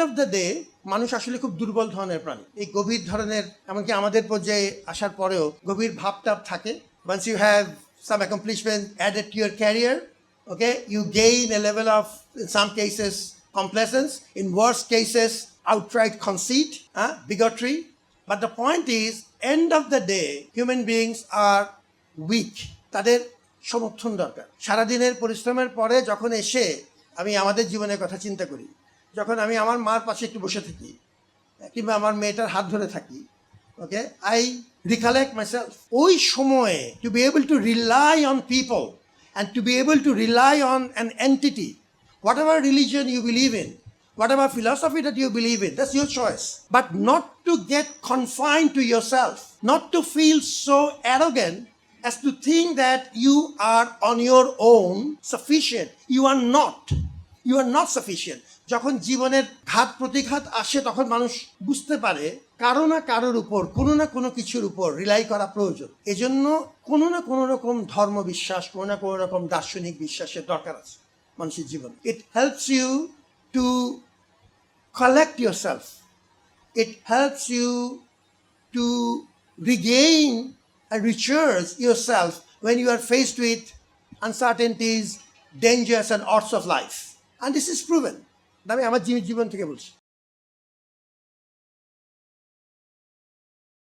And of the day মানুষ আসলে খুব দুর্বল ধরনের প্রাণী। এই গভীর ধরনের, এমনকি আমাদের পর্যায়ে আসার পরেও গভীর ভাব টাপ থাকে once you have some accomplishment added to your career okay you gain a level of in some cases complacence in worse cases outright conceit হ্যাঁ bigotry but the point is end of the day human beings are weak তাদের সমর্থন দরকার। সারাদিনের পরিশ্রমের পরে যখন এসে আমি আমাদের জীবনের কথা চিন্তা করি যখন আমি আমার মার পাশে একটু বসে থাকি কিংবা আমার মেয়েটার হাত ধরে থাকি ওকে আই রিকালেক্ট মাইসেলফ ওই সময়ে to be able to rely on people and to be able to rely on an entity whatever religion you believe in whatever philosophy that you believe in, that's your choice. But not to get confined to yourself, not to feel so arrogant as to think that you are on your own sufficient. You are not. You are not sufficient যখন জীবনের ঘাত প্রতিঘাত আসে, তখন মানুষ বুঝতে পারে কারও না কারোর উপর, কোনো না কোনো কিছুর উপর রিলাই করা প্রয়োজন। এজন্য কোনো না কোনো রকম ধর্ম বিশ্বাস কোনো না কোনো রকম দার্শনিক বিশ্বাসের দরকার আছে মানুষের জীবন। It helps you to collect yourself it helps you to regain and recharge yourself when you are faced with uncertainties dangers and odds of life And this is proven আমি আমার জীব- জীবন থেকে বলছি।